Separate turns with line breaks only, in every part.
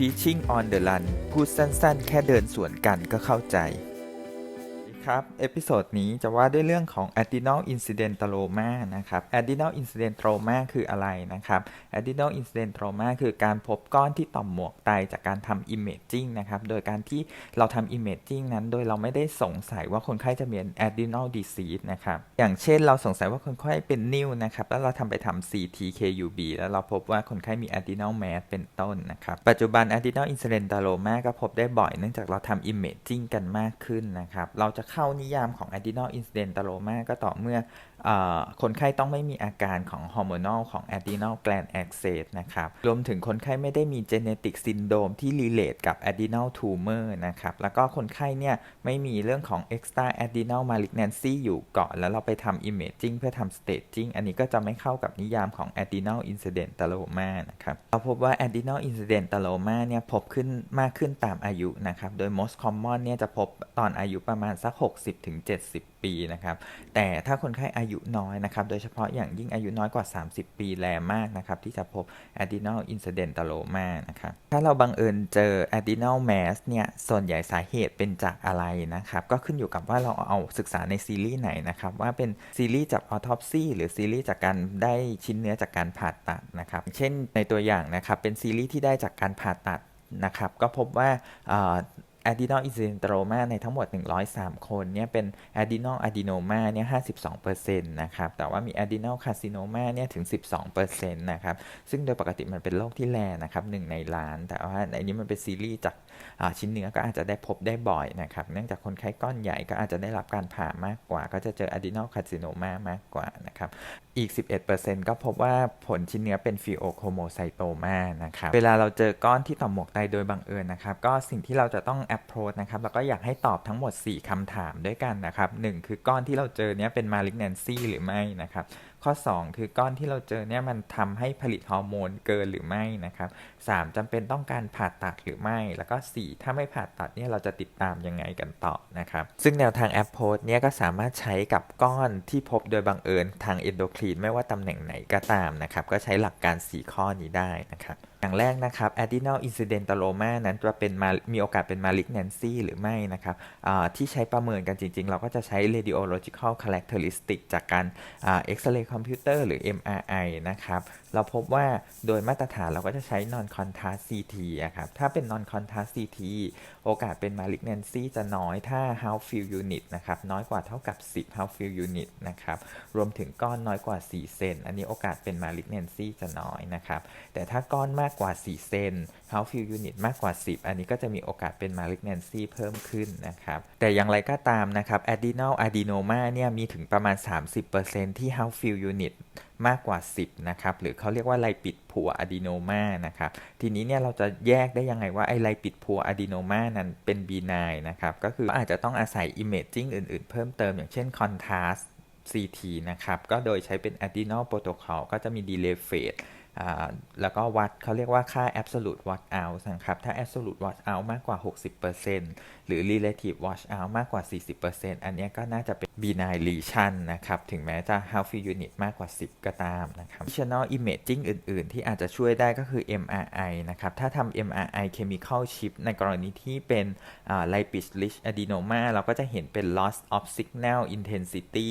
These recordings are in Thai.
Teaching on the Run พูดสั้นๆ แค่เดินสวนกันก็เข้าใจ ครับ เอพิโซดนี้จะว่าด้วยเรื่องของ adrenal incidentoma นะครับ adrenal incidentoma คืออะไรนะครับ adrenal incidentoma คือการพบก้อนที่ต่อมหมวกไตจากการทำ imaging นะครับ โดยการที่เราทำ imaging นั้น โดยเราไม่ได้สงสัยว่าคนไข้จะมี adrenal disease นะครับ อย่างเช่นเราสงสัยว่าคนไข้เป็นนิ่วนะครับ แล้วเราทำไปทำ CT KUB แล้วเราพบว่าคนไข้มี adrenal mass เป็นต้นนะครับ ปัจจุบัน adrenal incidentoma ก็พบได้บ่อยเนื่องจากเราทำ imaging กันมากขึ้นนะครับ เราจะเข้านิยามของ adrenal incident ตโลมาก็ต่อเมื่อคนไข้ต้องไม่มีอาการของ hormonal ของ adrenal gland access นะครับ รวมถึงคนไข้ไม่ได้มี genetic syndrome ที่ relate กับ adrenal tumor นะครับ แล้วก็คนไข้เนี่ยไม่มีเรื่องของ extra adrenal malignancy อยู่ก่อน แล้วเราไปทำ imaging เพื่อทำ staging อันนี้ก็จะไม่เข้ากับนิยามของ adrenal incidentoma นะครับ เราพบว่า adrenal incidentoma เนี่ยพบขึ้นมากขึ้นตามอายุนะครับ โดย most common เนี่ยจะพบตอนอายุประมาณสัก 60-70 ปีนะครับ แต่ถ้าคนไข้อายุน้อยนะครับ โดยเฉพาะอย่างยิ่งอายุน้อยกว่า 30 ปีแลมากนะครับ ที่จะพบ adrenal incidentoma นะครับ ถ้าเราบังเอิญเจอ adrenal mass เนี่ยส่วนใหญ่สาเหตุเป็นจากอะไรนะครับ ก็ขึ้นอยู่กับว่าเราเอาศึกษาในซีรีส์ไหนนะครับ ว่าเป็นซีรีส์จาก autopsy หรือซีรีส์จากการได้ชิ้นเนื้อจากการผ่าตัดนะครับ เช่นในตัวอย่างนะครับเป็นซีรีส์ที่ได้จากการผ่าตัดนะครับ ก็พบว่า adrenal incidentoma ในทั้งหมด 103 คนเนี่ยเป็น adrenal adenoma เนี่ย52%นะครับ แต่ว่ามี adrenal carcinoma เนี่ยถึง 12%นะครับ ซึ่งโดยปกติมันเป็นโรคที่แรนะครับ 1 ในล้าน แต่ว่าในนี้มันเป็นซีรีส์จาก ชิ้นเนื้อก็อาจจะได้พบได้บ่อยนะครับ เนื่องจากคนไข้ก้อนใหญ่ก็อาจจะได้รับการผ่ามากกว่า ก็จะเจอ adrenal carcinoma มากกว่านะครับ อีก 11%ก็พบว่าผลชิ้นเนื้อเป็น pheochromocytoma นะครับ เวลาเราเจอก้อนที่ต่อมหมวกไตโดยบังเอิญนะครับ ก็สิ่งที่เราจะต้อง approach นะครับ แล้วก็อยากให้ตอบทั้งหมด 4คำถามด้วยกันนะครับ 1 คือก้อนที่เราเจอเนี้ยเป็น malignancy หรือไม่นะครับ ข้อ 2 คือก้อนที่เราเจอเนี่ยมันทำให้ผลิตฮอร์โมนเกินหรือไม่นะครับ 3จำเป็นต้องการผ่าตัดหรือไม่ แล้วก็ 4 ถ้าไม่ผ่าตัดเนี่ยเราจะติดตามยังไงกันต่อนะครับ ซึ่งแนวทางแอปโพสเนี่ยก็สามารถใช้กับก้อนที่พบโดยบังเอิญทางอินโดคลีนไม่ว่าตำแหน่งไหนก็ตามนะครับ ก็ใช้หลักการ 4 ข้อนี้ได้นะครับ อย่างแรกนะครับ adrenal incidentaloma นั้นจะเป็นมีโอกาสเป็น malignancy หรือไม่นะครับที่ใช้ประเมินกันจริง ๆ เราก็จะใช้ radiological characteristic จากการ X-ray computer หรือ MRI นะครับ เราพบว่าโดยมาตรฐานเราก็จะใช้ non contrast CT ครับ ถ้าเป็น non contrast CT โอกาสเป็น malignancy จะน้อยถ้า half field unit นะครับ น้อยกว่าเท่ากับ 10 half field unit นะครับ รวมถึงก้อนน้อยกว่า 4 เซน อันนี้โอกาสเป็น malignancy จะน้อยนะครับ แต่ถ้าก้อนมากกว่า 4 เซน half field unit มากกว่า 10 อันนี้ก็จะมีโอกาสเป็น malignancy เพิ่มขึ้นนะครับ แต่อย่างไรก็ตามนะครับ adrenal adenoma เนี่ยมีถึงประมาณ 30%ที่ half field unit มากกว่า 10 นะครับ หรือเขาเรียกว่าไลปิดผัวอะดีโนมานะครับ ทีนี้เนี่ยเราจะแยกได้ยังไงว่าไอไลปิดผัวอะดีโนมานั้นเป็น B9 นะครับ ก็คืออาจจะต้องอาศัย imaging อื่น ๆ เพิ่มเติมอย่างเช่น contrast CT นะครับ ก็โดยใช้เป็น adrenal protocol ก็จะมี delay phase แล้วก็วัดเขาเรียกว่าค่า absolute watt hours นะครับ ถ้า absolute watt hours มากกว่า 60%เหรือ relative wash out มากกว่า 40%อันนี้ก็น่าจะเป็น benign lesion นะครับ ถึงแม้จะ half field unit มากกว่า 10 ก็ตามนะครับ additional imaging อื่น ๆ ที่อาจจะช่วยได้ก็คือ MRI นะครับ ถ้าทำ MRI chemical chip ในกรณีที่เป็น lipid rich adenoma เราก็จะเห็นเป็น loss of signal intensity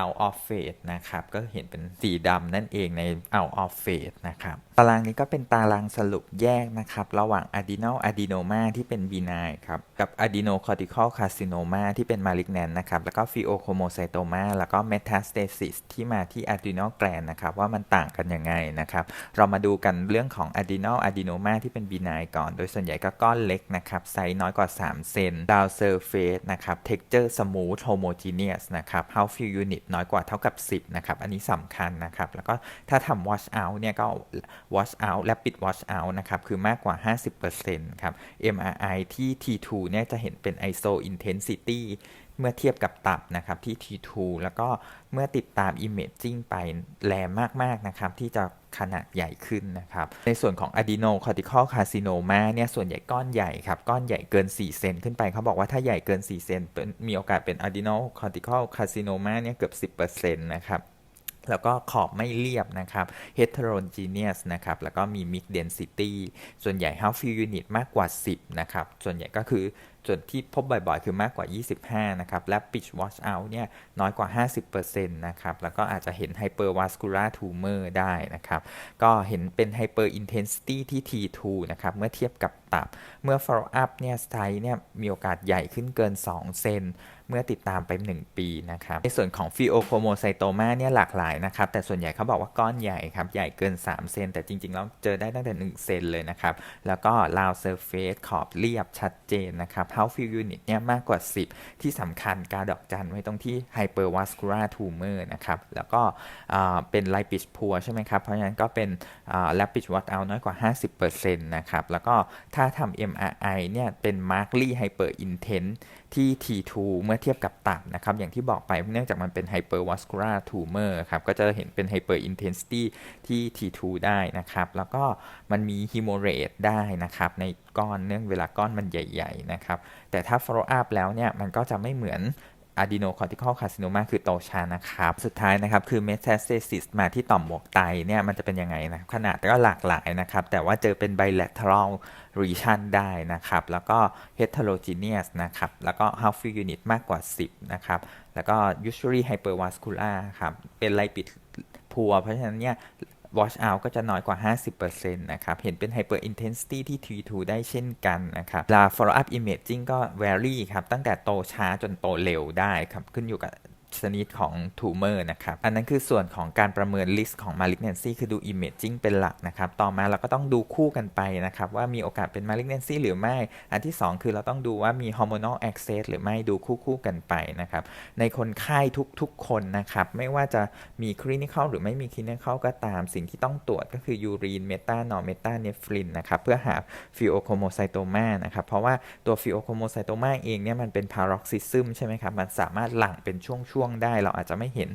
out of phase นะครับ ก็เห็นเป็นสีดำนั่นเองใน out of phase นะครับารางนี้ก็เป็นตารางสรุปแยกนะครับ ระหว่าง adrenal adenoma ที่เป็น benign ครับ กับ adenocortical carcinoma ที่เป็น malignant นะครับ แล้วก็ pheochromocytoma แล้วก็ metastasis ที่มาที่ adrenal gland นะครับ ว่ามันต่างกันยังไงนะครับ เรามาดูกันเรื่องของ adrenal adenoma ที่เป็น benign ก่อน โดยส่วนใหญ่ก็ก้อนเล็กนะครับ ไซส์น้อยกว่า 3 เซน down surface นะครับ texture smooth homogeneous นะครับ half field unit น้อยกว่าเท่ากับ 10 นะครับ อันนี้สำคัญนะครับ แล้วก็ถ้าทำ wash out เนี่ยก็ wash out rapid wash out นะครับ คือมากกว่า 50%ครับ MRI ที่ T2 เนี่ยจะเห็นเป็น iso intensity เมื่อเทียบกับตับนะครับที่ T2 แล้วก็เมื่อติดตาม Imaging ไปแรงมาก ๆ นะครับ ที่จะขนาดใหญ่ขึ้นนะครับ ในส่วนของ adenocortical carcinoma เนี่ยส่วนใหญ่ก้อนใหญ่ครับ ก้อนใหญ่เกิน 4 เซนขึ้นไป เขาบอกว่าถ้าใหญ่เกิน 4 เซนมีโอกาสเป็น adenocortical carcinoma เนี่ยเกือบ 10%นะครับ แล้วก็ขอบไม่เรียบนะครับ heterogeneous นะครับ แล้วก็มี mix density ส่วนใหญ่ half fill unit มากกว่า 10 นะครับ ส่วนใหญ่ก็คือ ส่วนที่พบบ่อยๆ คือมากกว่า 25 นะครับ และ pitch wash out เนี่ยน้อยกว่า 50%นะครับ แล้วก็อาจจะเห็น hypervascular tumor ได้นะครับ ก็เห็นเป็น hyper intensity ที่ T2 นะครับ เมื่อเทียบกับตับ เมื่อ follow up เนี่ยไซส์เนี่ยมีโอกาสใหญ่ขึ้นเกิน 2 เซนเมื่อติดตามไป 1 ปีนะครับ ในส่วนของ pheochromocytoma เนี่ยหลากหลายนะครับ แต่ส่วนใหญ่เขาบอกว่าก้อนใหญ่ครับ ใหญ่เกิน 3 เซน แต่จริงๆ แล้วเจอได้ตั้งแต่ 1 เซนเลยนะครับ แล้วก็ round surface ขอบเรียบชัดเจนนะครับ house fill unit เนี่ยมากกว่า 10 ที่สำคัญการดอกจันไว้ตรงที่ hypervascular tumor นะครับ แล้วก็เป็น lipid poor ใช่ไหมครับ เพราะฉะนั้นก็เป็น l a p i d w a t out น้อยกว่า 50%นะครับ แล้วก็ถ้าทำ MRI เนี่ยเป็น markedly hyper intense ที่ T2 เมื่อเทียบกับตับนะครับ อย่างที่บอกไปเนื่องจากมันเป็น hypervascular tumor ครับ ก็จะเห็นเป็น hyper intensity ที่ T2 ได้นะครับ แล้วก็มันมี hemorrhage ได้นะครับ ในก้อนเนื่องเวลาก้อนมันใหญ่ ๆ นะครับ แต่ถ้า follow up แล้วเนี่ย มันก็จะไม่เหมือน adenocortical carcinoma คือโตชานะครับ สุดท้ายนะครับ คือ metastasis มาที่ต่อมหมวกไตเนี่ยมันจะเป็นยังไงนะ ขนาดก็หลากหลายนะครับ แต่ว่าเจอเป็น bilateral region ได้นะครับ แล้วก็ heterogeneous นะครับ แล้วก็ half fill unit มากกว่า 10 นะครับ แล้วก็ usually hypervascular ครับ เป็นไลปิดพัว เพราะฉะนั้นเนี่ย wash out ก็จะน้อยกว่า 50%นะครับ เห็นเป็น hyper intensity ที่ T2 ได้เช่นกันนะครับลา follow up imaging ก็ vary ครับ ตั้งแต่โตช้าจนโตเร็วได้ครับ ขึ้นอยู่กับ ชนิดของทูเมอร์นะครับ อันนั้นคือส่วนของการประเมินลิสต์ของ malignancy คือดู imaging เป็นหลักนะครับ ต่อมาเราก็ต้องดูคู่กันไปนะครับ ว่ามีโอกาสเป็น malignancy หรือไม่ อันที่ 2 คือเราต้องดูว่ามี hormonal access หรือไม่ดูคู่คู่กันไปนะครับ ในคนไข้ทุกๆคนนะครับ ไม่ว่าจะมี clinical หรือไม่มี clinical ก็ตามสิ่งที่ต้องตรวจก็คือ urine meta normeta nephrin นะครับเพื่อหา pheochromocytoma นะครับ เพราะว่าตัว pheochromocytoma เองเนี่ยมันเป็น paroxysm ใช่ไหมครับมันสามารถหลั่งเป็นช่วงช่วงได้เราอาจจะไม่เห็น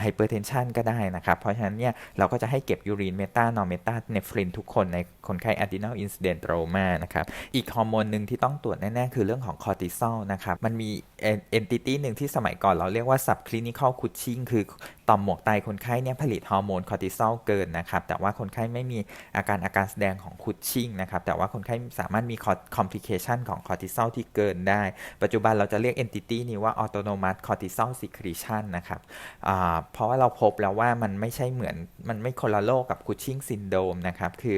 ไฮเปอร์เทนชันก็ได้นะครับ เพราะฉะนั้นเนี่ยเราก็จะให้เก็บยูรีนเมตานอร์เมตาเนฟรินทุกคนในคนไข้อะดีนัลอินซิเดนต์โรมานะครับ อีกฮอร์โมนหนึ่งที่ต้องตรวจแน่ ๆ คือเรื่องของคอร์ติซอลนะครับ มันมีเอนติตี้หนึ่งที่สมัยก่อนเราเรียกว่าซับคลินิคอลคุชชิงคือต่อมหมวกไตคนไข้เนี่ยผลิตฮอร์โมนคอร์ติซอลเกินนะครับ แต่ว่าคนไข้ไม่มีอาการอาการแสดงของคุชชิงนะครับ แต่ว่าคนไข้สามารถมีคอมพลิเคชันของคอร์ติซอลที่เกินได้ ปัจจุบันเราจะเรียกเอนติตี้นี้ว่าออโตโนมัสคอร์ติซอลซิครีชันนะครับเพราะว่าเราพบแล้วว่ามันไม่ใช่เหมือนมันไม่คนละโรคกับคุชชิงซินโดมนะครับ คือ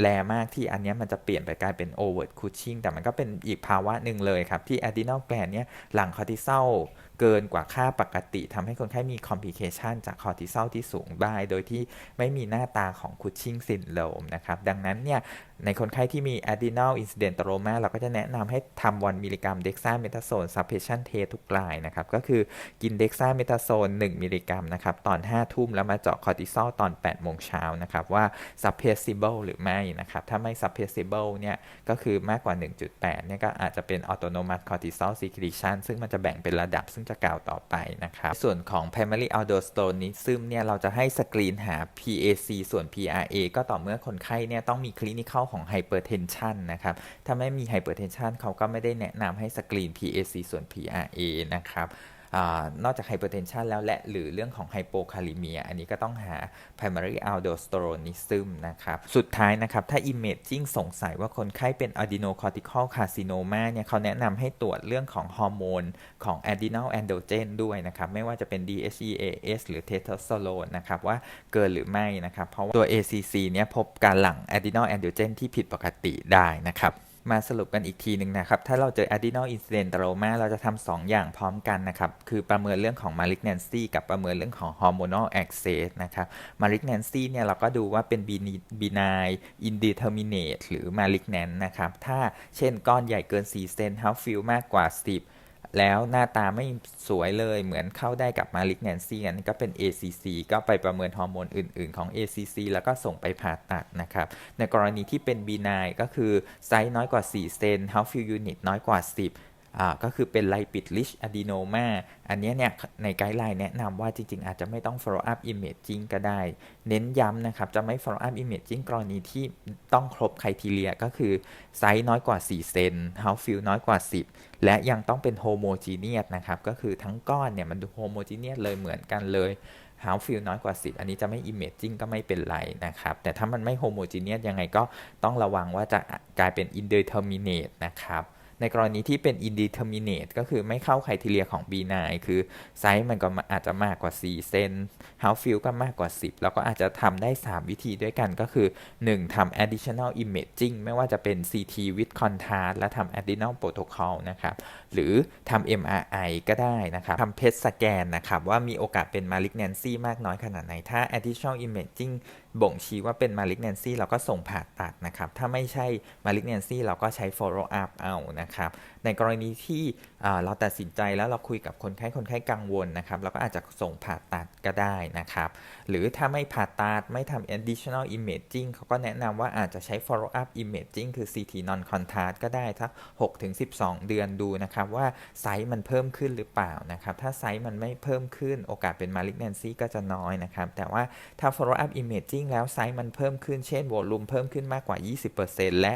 แรมากที่อันนี้มันจะเปลี่ยนไปกลายเป็นโอเวอร์คุชชิงแต่มันก็เป็นอีกภาวะหนึ่งเลยครับที่อะดีนัลแกลนเนี่ยหลังคอร์ติซอล เกินกว่าค่าปกติทำให้คนไข้มีคอมพลิเคชันจากคอร์ติซอลที่สูงได้ โดยที่ไม่มีหน้าตาของคุชชิงซินโดมนะครับ ดังนั้นเนี่ยในคนไข้ที่มี adrenal incident trauma เราก็จะแนะนำให้ทำวันมิลลิกรัมเด็กซ่าเมทาโซน suppression t ทุกรายนะครับ ก็คือกินเด็กซ่าเมทาโซน 1 มิลลิกรัมนะครับ ตอน 5 ทุ่มแล้วมาเจาะคอร์ติซอลตอน 8 โมงเช้านะครับ ว่า suppressible หรือไม่นะครับ ถ้าไม่ suppressible เนี่ย ก็คือมากกว่า 1.8 เนี่ยก็อาจจะเป็น autonomous cortisol secretion ซึ่งมันจะแบ่งเป็นระดับซึ่งจะกล่าวต่อไปนะครับ ส่วนของ primary aldosteronism เนี่ยเราจะให้สกรีนหา PAC ส่วน PRA ก็ต่อเมื่อคนไข้เนี่ยต้องมีคลินิคของ hypertension นะครับ ถ้าไม่มี hypertension เขาก็ไม่ได้แนะนำให้สกรีน PAC ส่วน PRA นะครับ อนอกจาก hypertension แล้วและหรือเรื่องของ hypokalemia อันนี้ก็ต้องหา primary aldosteronism นะครับ สุดท้ายนะครับ ถ้า imaging สงสัยว่าคนไข้เป็น adenocortical carcinoma เนี่ยเขาแนะนำให้ตรวจเรื่องของฮอร์โมนของ adrenal androgen ด้วยนะครับ ไม่ว่าจะเป็น DHEAS หรือ testosterone นะครับว่าเกินหรือไม่นะครับ เพราะว่าตัว ACC เนี่ยพบการหลั่ง adrenal androgen ที่ผิดปกติได้นะครับ มาสรุปกันอีกทีหนึ่งนะครับ ถ้าเราเจอ adrenal incident trauma เราจะทำ2อย่างพร้อมกันนะครับ คือประเมินเรื่องของ malignancy กับประเมินเรื่องของ hormonal access นะครับ malignancy เนี่ยเราก็ดูว่าเป็น benign indeterminate หรือ malignant นะครับ ถ้าเช่นก้อนใหญ่เกิน 4 เซน half fill มากกว่า 10 แล้วหน้าตาไม่สวยเลยเหมือนเข้าได้กับมาลิกแนนซี่อันนี้ก็เป็น ACC ก็ไปประเมินฮอร์โมนอื่น ๆ ของ ACC แล้วก็ส่งไปผ่าตัดนะครับ ในกรณีที่เป็น B9 ก็คือไซส์น้อยกว่า 4 เซน h o u s e fill unit น้อยกว่า 10 ก็คือเป็นไลปิดลิชอะดีโนมาอันนี้เนี่ยในไกด์ไลน์แนะนำว่าจริง ๆ อาจจะไม่ต้อง follow up imaging ก็ได้ เน้นย้ำนะครับ จะไม่ follow up imaging กรณีที่ต้องครบคุณทีเลียก็คือ ไซส์น้อยกว่า 4 เซน house fill น้อยกว่า 10 และยังต้องเป็น homogeneous นะครับ ก็คือทั้งก้อนเนี่ยมันดู homogeneous เลยเหมือนกันเลย half field น้อยกว่า 10 อันนี้จะไม่ imaging ก็ไม่เป็นไรนะครับ แต่ถ้ามันไม่ homogeneous ยังไงก็ต้องระวังว่าจะกลายเป็น indeterminate นะครับ ในกรณีที่เป็น indeterminate ก็คือไม่เข้าไครทีเรียของ B9 คือไซส์มันก็อาจจะมากกว่า 4 เซน half field ก็มากกว่า 10 แล้วก็อาจจะทำได้ 3 วิธีด้วยกันก็คือ 1. ทำ additional imaging ไม่ว่าจะเป็น CT with contrast และทำ additional protocol นะครับหรือทำ MRI ก็ได้นะครับทำเพดสแกนนะครับว่ามีโอกาสเป็น malignancy มากน้อยขนาดไหน ถ้า additional imaging บ่งชี้ว่าเป็น malignancy เราก็ส่งผ่าตัดนะครับ ถ้าไม่ใช่ malignancy เราก็ใช้ follow up เอานะครับในกรณีที่เราตัดสินใจแล้วเราคุยกับคนไข้คนไข้กังวลนะครับเราก็อาจจะส่งผ่าตัดก็ได้นะครับ หรือถ้าไม่ผ่าตัดไม่ทำ additional imaging เขาก็แนะนำว่าอาจจะใช้ follow up imaging คือ CT non contrast ก็ได้ถ้า6-12 เดือนดูนะครับ ว่าไซส์มันเพิ่มขึ้นหรือเปล่านะครับ ถ้าไซส์มันไม่เพิ่มขึ้นโอกาสเป็น malignancy ก็จะน้อยนะครับ แต่ว่าถ้า follow up imaging แล้วไซส์มันเพิ่มขึ้นเช่นวอลลุ่มเพิ่มขึ้นมากกว่า 20%และ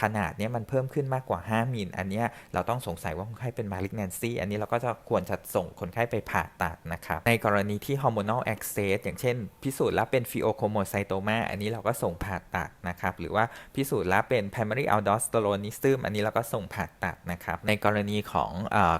ขนาดนี้มันเพิ่มขึ้นมากกว่า 5มิลอันนี้เราต้องสงสัยว่าคนไข้เป็น malignancy อันนี้เราก็จะควรจะส่งคนไข้ไปผ่าตัดนะครับ ในกรณีที่ hormonal access อย่างเช่น พิสูจน์แล้วเป็น pheochromocytoma อันนี้เราก็ส่งผ่าตัดนะครับ หรือว่าพิสูจน์แล้วเป็น primary aldosteronism อันนี้เราก็ส่งผ่าตัดนะครับ ในกรณีของ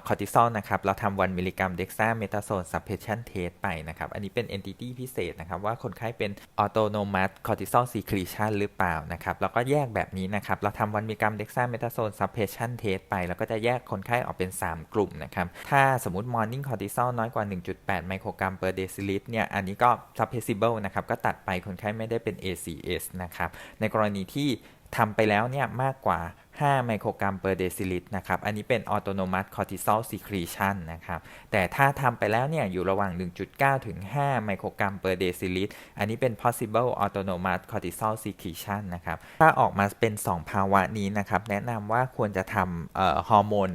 คอร์ติซอลนะครับ เราทำ1มิลลิกรัม dexamethasone suppression test ไปนะครับ อันนี้เป็น entity พิเศษนะครับ ว่าคนไข้เป็น autonomous cortisol secretion หรือเปล่านะครับ เราก็แยกแบบนี้นะครับ เราทำ1มิลลิกรัม dexamethasone suppression test ไป แล้วก็จะแยกคนไข้ออกเป็น 3 กลุ่มนะครับ ถ้าสมมติ morning cortisol น้อยกว่า 1.8 ไมโครกรัม per deciliter เนี่ย อันนี้ก็ suppressible นะครับ ก็ตัดไปคนไข้ไม่ได้เป็น ACS นะครับ ในกรณีที่ทำไปแล้วเนี่ยมากกว่า 5 ไมโครกรัม per deciliter นะครับ อันนี้เป็น autonomous cortisol secretion นะครับ แต่ถ้าทำไปแล้วเนี่ยอยู่ระหว่าง 1.9 ถึง 5 ไมโครกรัม per deciliter อันนี้เป็น possible autonomous cortisol secretion นะครับ ถ้าออกมาเป็น 2 ภาวะนี้นะครับ แนะนำว่าควรจะทำฮอร์โมน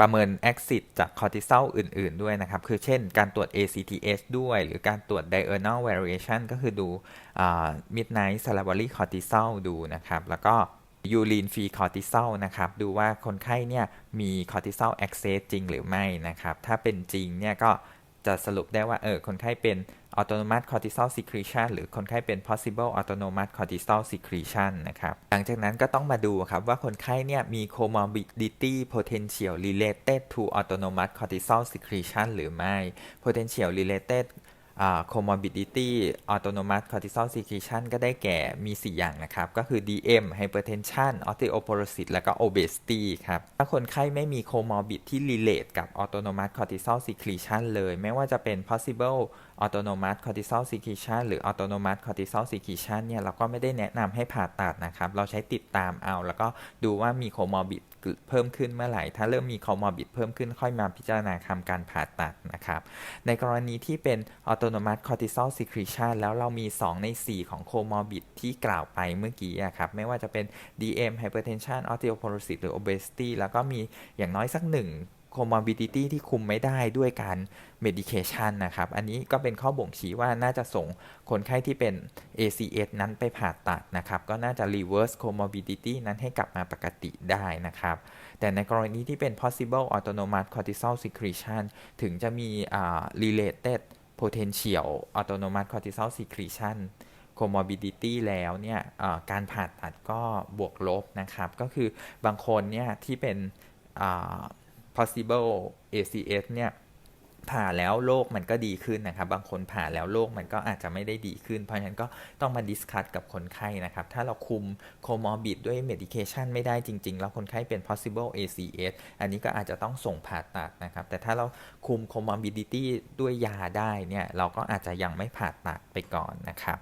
ประเมิน exit จากคอร์ติซอลอื่น ๆ ด้วยนะครับ คือเช่นการตรวจ ACTH ด้วย หรือการตรวจ diurnal variation ก็คือดู midnight salivary cortisol ดูนะครับ แล้วก็ ยูรีนฟรีคอร์ติซอลนะครับ ดูว่าคนไข้เนี่ยมีคอร์ติซอล excess จริงหรือไม่นะครับ ถ้าเป็นจริงเนี่ยก็จะสรุปได้ว่าเออคนไข้เป็น autonomous cortisol secretion หรือคนไข้เป็น possible autonomous cortisol secretion นะครับ หลังจากนั้นก็ต้องมาดูครับว่าคนไข้เนี่ยมี comorbidity potential related to autonomous cortisol secretion หรือไม่ potential related comorbidity autonomous cortisol secretion ก็ได้แก่มี 4 อย่างนะครับ ก็คือ DM hypertension osteoporosis แล้วก็ obesity ครับ ถ้าคนไข้ไม่มี comorbid ที่ relate กับ autonomous cortisol secretion เลย ไม่ว่าจะเป็น possible autonomous cortisol secretion หรือ autonomous cortisol secretion เนี่ย เราก็ไม่ได้แนะนำให้ผ่าตัดนะครับ เราใช้ติดตามเอา แล้วก็ดูว่ามี comorbid เพิ่มขึ้นเมื่อไหร่ ถ้าเริ่มมีคอมอร์บิดเพิ่มขึ้นค่อยมาพิจารณาทำการผ่าตัดนะครับ ในกรณีที่เป็น autonomous cortisol secretion แล้วเรามี 2 ใน 4 ของคอมอร์บิดที่กล่าวไปเมื่อกี้ครับ ไม่ว่าจะเป็น DM hypertension osteoporosis หรือ obesity แล้วก็มีอย่างน้อยสักหนึ่ง comorbidity ที่คุมไม่ได้ด้วยการ medication นะครับ อันนี้ก็เป็นข้อบ่งชี้ว่าน่าจะส่งคนไข้ที่เป็น ACS นั้นไปผ่าตัดนะครับ ก็น่าจะ reverse comorbidity นั้นให้กลับมาปกติได้นะครับ แต่ในกรณีที่เป็น possible autonomous cortisol secretion ถึงจะมี related potential autonomous cortisol secretion comorbidity แล้วเนี่ยการผ่าตัดก็บวกลบนะครับ ก็คือบางคนเนี่ยที่เป็น possible ACS เนี่ยผ่าแล้วโรคมันก็ดีขึ้นนะครับ บางคนผ่าแล้วโรคมันก็อาจจะไม่ได้ดีขึ้น เพราะฉะนั้นก็ต้องมาดิสคัตกับคนไข้นะครับ ถ้าเราคุมโคมอร์บิดด้วยเมดิเคชันไม่ได้จริง ๆ แล้วคนไข้เป็น possible ACS อันนี้ก็อาจจะต้องส่งผ่าตัดนะครับ แต่ถ้าเราคุมโคมอร์บิดิตี้ด้วยยาได้เนี่ย เราก็อาจจะยังไม่ผ่าตัดไปก่อนนะครับ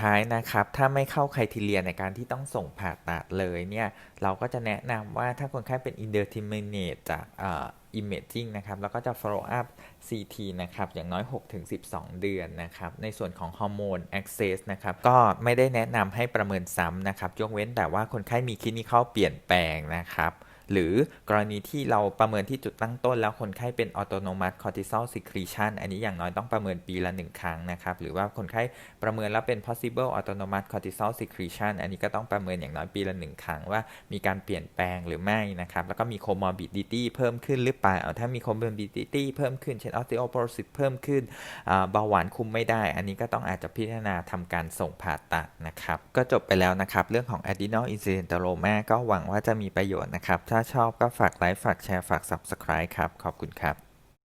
ท้ายนะครับ ถ้าไม่เข้าไครทีเรียในการที่ต้องส่งผ่าตัดเลยเนี่ย เราก็จะแนะนำว่าถ้าคนไข้เป็น indeterminate จาก imaging นะครับ แล้วก็จะ follow up CT นะครับ อย่างน้อย 6-12 เดือนนะครับ ในส่วนของฮอร์โมน access นะครับ ก็ไม่ได้แนะนำให้ประเมินซ้ำนะครับ ยกเว้นแต่ว่าคนไข้มีคลินิคอลเปลี่ยนแปลงนะครับ หรือกรณีที่เราประเมินที่จุดตั้งต้น แล้วคนไข้เป็น autonomous cortisol secretion อันนี้อย่างน้อยต้องประเมินปีละหนึ่งครั้งนะครับ หรือว่าคนไข้ประเมินแล้วเป็น possible autonomous cortisol secretion อันนี้ก็ต้องประเมินอย่างน้อยปีละหนึ่งครั้งว่ามีการเปลี่ยนแปลงหรือไม่นะครับ แล้วก็มี comorbidity เพิ่มขึ้นหรือเปล่าถ้ามี comorbidity เพิ่มขึ้นเช่น osteoporosis เพิ่มขึ้นเบาหวานคุมไม่ได้ อันนี้ก็ต้องอาจจะพิจารณาทำการส่งผ่าตัดนะครับ ก็จบไปแล้วนะครับ เรื่องของ adrenal incidentaloma ก็หวังว่าจะมีประโยชน์นะครับถ้าชอบก็ฝากไลค์ ฝากแชร์ ฝาก subscribe ครับ ขอบคุณครับ